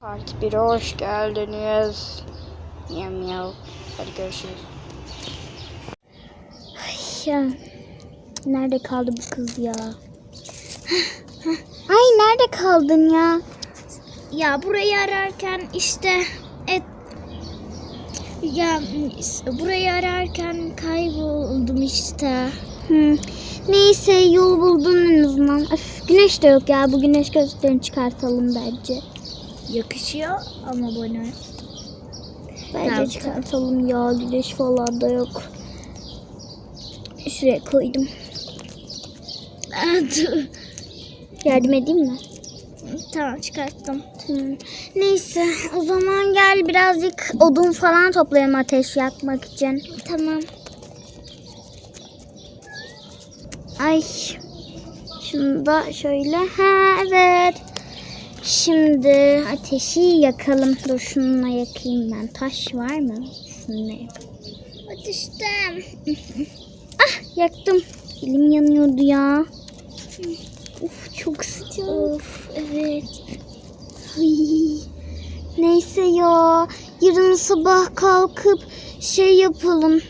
Part 1'e hoş geldiniz. Miyav miyav. Hadi görüşürüz. Ya nerede kaldı bu kız ya? Ay nerede kaldın ya? Ya burayı ararken işte et ya burayı ararken kayboldum işte. Hı. Neyse yol buldun en azından. Öf, güneş de yok ya. Bu güneş gözlüklerini çıkartalım bence. Yakışıyor ama bana. Bence Tamam. çıkartalım ya. Güneş falan da yok. Şuraya koydum. Yardım edeyim mi? tamam çıkarttım. Tamam. Neyse o zaman gel birazcık odun falan toplayalım ateş yakmak için. Tamam. Ay. Şunu da şöyle. Ha evet. Şimdi ateşi yakalım. Dur şununla yakayım ben. Taş var mı? Şununla yakayım. Ateşten. Ah yaktım. Elim yanıyordu ya. Uf çok sıcak. Of evet. Neyse ya. Yarın sabah kalkıp şey yapalım.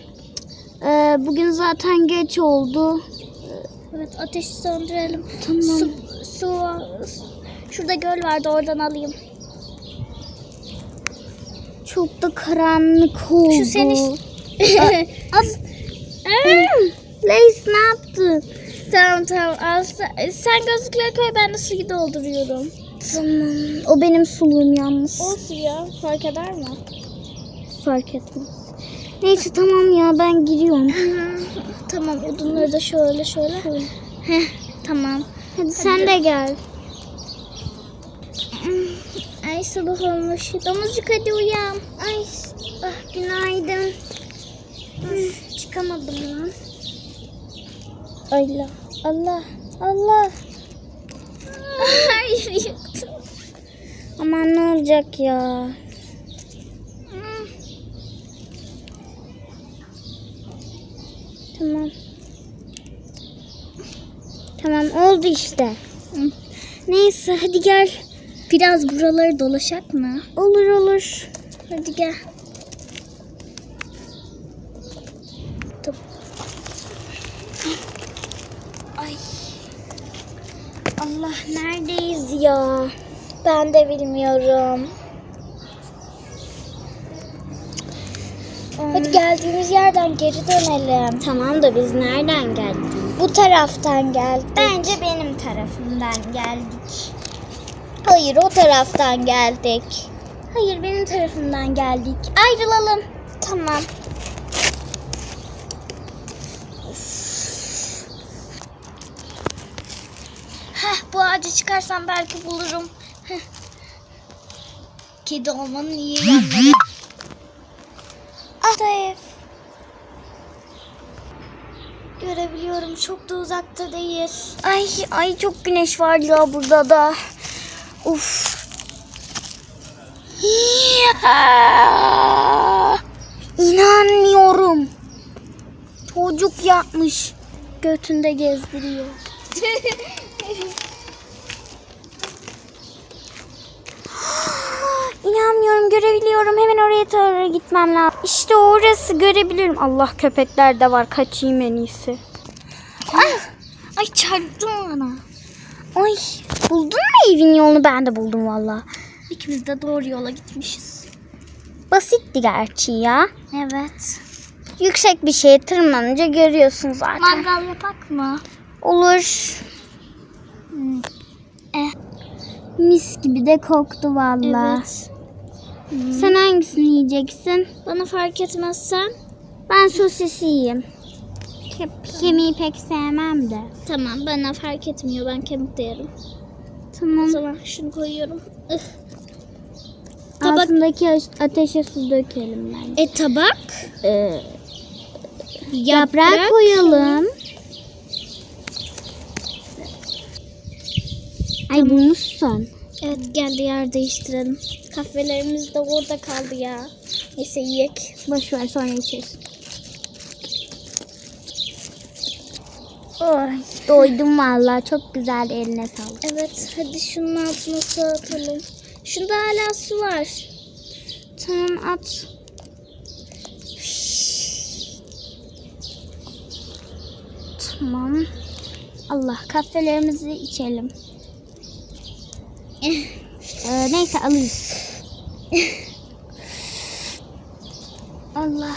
Ee, bugün zaten geç oldu. Evet ateşi söndürelim. Tamam. Su, su şurada göl vardı oradan alayım. Çok da karanlık oldu. Şu seni Az... Lace ne yaptın? tamam tamam al sen, sen gözlükleri koy ben de suyu dolduruyorum. Tamam. O benim suluğum yalnız. Olsun ya fark eder mi? Fark etmez. Neyse tamam ya ben giriyorum. tamam odunları da şöyle şöyle. Heh, tamam. Hadi sen de gel. Ay sabah olmuş. Domuzcuk hadi uyan. Ay ah, günaydın. Üf, Çıkamadım lan. Allah. Allah. Allah. Hayır yıktım. Aman ne olacak ya? Tamam. Tamam oldu işte. Hı. Neyse hadi gel. Biraz buraları dolaşak mı? Olur olur. Hadi gel. Ay. Allah neredeyiz ya? Ben de bilmiyorum. Hadi geldiğimiz yerden geri dönelim. Tamam da biz nereden geldik? Bu taraftan geldik. Bence benim tarafımdan geldik. Hayır o taraftan geldik. Hayır benim tarafımdan geldik. Ayrılalım. Tamam. Heh, bu ağacı çıkarsam belki bulurum. Heh. Kedi olmanın iyi yanları. ah ev. Görebiliyorum çok da uzakta değil. Ay ay çok güneş var ya burada da. Uf. Ya! İnanmıyorum. Çocuk yapmış. Götünde gezdiriyor. İnanmıyorum görebiliyorum. Hemen oraya doğru gitmem lazım. İşte orası görebiliyorum. Allah köpekler de var. Kaçayım en iyisi. Ay çarptım ona. Ay buldun mu evin yolunu? Ben de buldum valla. İkimiz de doğru yola gitmişiz. Basitti gerçi ya. Evet. Yüksek bir şeye tırmanınca görüyorsun zaten. Mangal yapak mı? Olur. Eh. Mis gibi de koktu valla. Evet. Sen hangisini yiyeceksin? Bana fark etmezsen. Ben sosisi yiyeyim. Ke- kemiği pek sevmem de. Tamam bana fark etmiyor. Ben kemik de yerim. O Tamam. zaman şunu koyuyorum. Ih. Tabak. Altındaki ateşe su dökelim bence. E tabak. Ee, yaprak koyalım. Ay bulmuşsun. Evet geldi yer değiştirelim. Kahvelerimiz de orada kaldı ya. Neyse yiyek. Boş ver sonra içeriz. Oy, doydum valla. Çok güzel eline sağlık. Evet hadi şunun altına su atalım. Şunda hala su var. Tamam at. Tamam. Allah kahvelerimizi içelim. Ee, neyse alırız. Allah.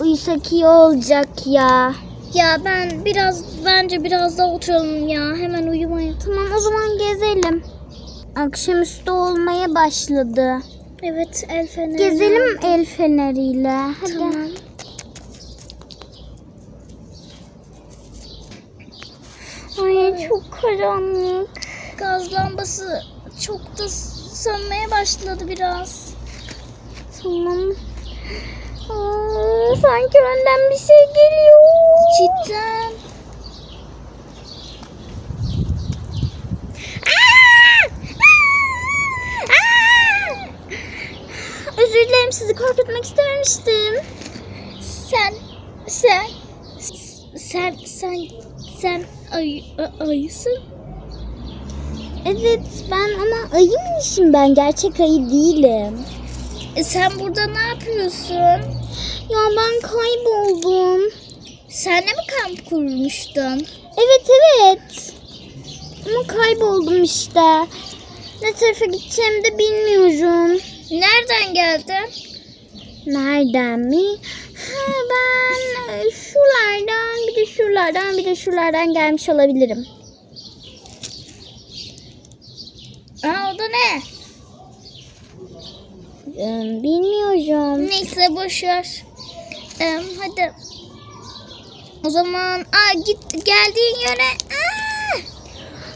Uyusak iyi olacak ya. Ya ben biraz bence biraz daha oturalım ya. Hemen uyumaya. Tamam o zaman gezelim. Akşamüstü olmaya başladı. Evet el feneri. Gezelim el feneriyle. Hadi. Tamam. Ay çok karanlık. Gaz lambası çok da sönmeye başladı biraz. Tamam. Aa, sanki önden bir şey geliyor. Cidden. Özür dilerim sizi korkutmak istememiştim. Sen sen sen sen sen ay, a- ayısın. Evet ben ama ayıymışım ben gerçek ayı değilim. E, sen burada ne yapıyorsun? Ya ben kayboldum. Sen de mi kamp kurmuştun? Evet evet. Ama kayboldum işte. Ne tarafa gideceğimi de bilmiyorum. Nereden geldin? Nereden mi? Ha, ben e, şuralardan bir de şuralardan bir de şuralardan gelmiş olabilirim. Aa o da ne? Ee, bilmiyorum. Neyse boş ver. Ee, hadi. O zaman aa git geldiğin yöne. Aa!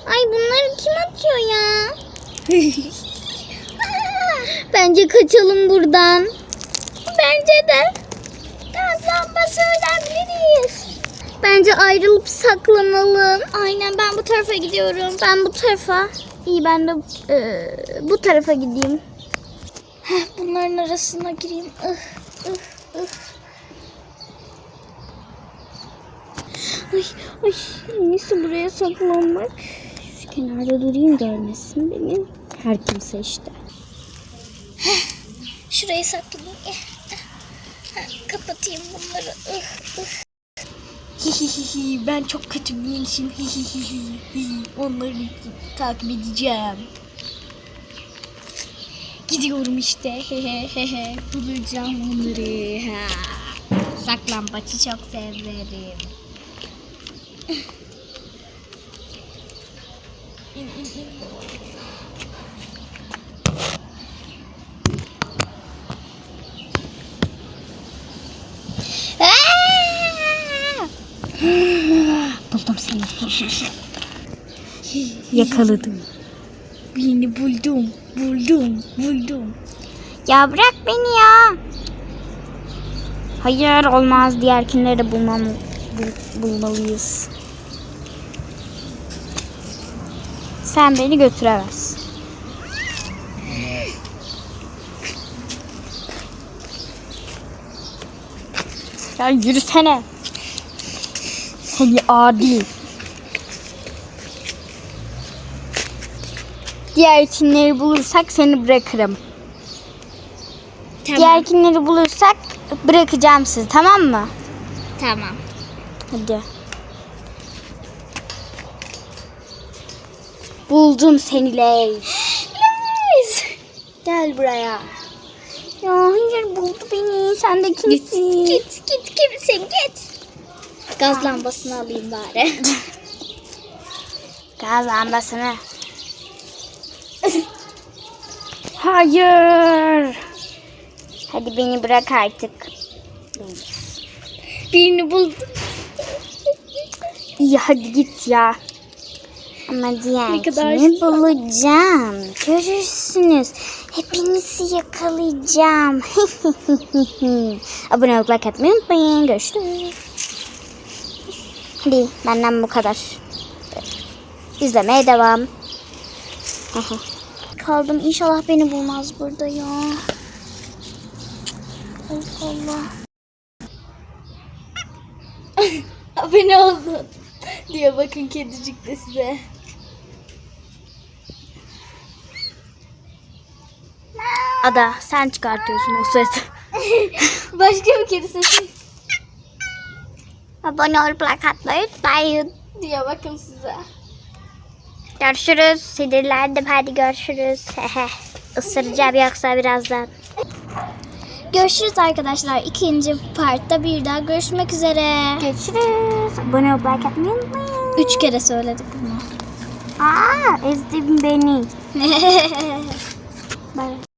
Ay bunları kim atıyor ya? Bence kaçalım buradan. Bence de. Gaz lambası önemli değil. Bence ayrılıp saklanalım. Aynen ben bu tarafa gidiyorum. Ben bu tarafa. İyi ben de e, bu tarafa gideyim. Heh, bunların arasına gireyim. Ih, ih, ih. Ay, ay, iyisi buraya saklanmak. Şu kenarda durayım görmesin beni. Her kimse işte. Şurayı saklayayım. Eh, eh. Kapatayım bunları. Ih, ih. ben çok kötü bir insanım. Onları takip edeceğim. Gidiyorum işte. Bulacağım onları. Saklambaçı çok severim. Buldum seni. Yakaladım. Birini buldum. Buldum. Buldum. Ya bırak beni ya. Hayır olmaz. Diğerkinleri de bulmam, bul- bulmalıyız. Sen beni götüremezsin. Ya yürüsene. Seni adi. Diğerkinleri bulursak seni bırakırım. Diğerkinleri bulursak bırakacağım sizi tamam mı? Tamam. Hadi. Buldum seni Leys. Gel buraya. Ya hayır buldu beni. Sen de kimsin? Git git kimsin git. Gaz lambasını alayım bari. Gaz lambasını. hayır. Hadi beni bırak artık. Birini buldum. İyi hadi git ya. Ama diğer kadar kimi bulacağım. Görürsünüz. Hepinizi yakalayacağım. Abone olup like atmayı unutmayın. Görüşürüz. Hadi benden bu kadar. İzlemeye devam. Kaldım. İnşallah beni bulmaz burada ya. Allah Allah. Abone oldun. Diyor bakın kedicik de size. Ada sen çıkartıyorsun o sesi. Başka bir kere sesi Abone like atmayı unutmayın. diyor bakın size. Görüşürüz. Sinirlendim. Hadi görüşürüz. Isıracağım yoksa birazdan. Görüşürüz arkadaşlar. İkinci partta bir daha görüşmek üzere. Görüşürüz. Abone olup like atmayı unutmayın. Üç kere söyledik bunu. Aa, ezdin beni. Bye.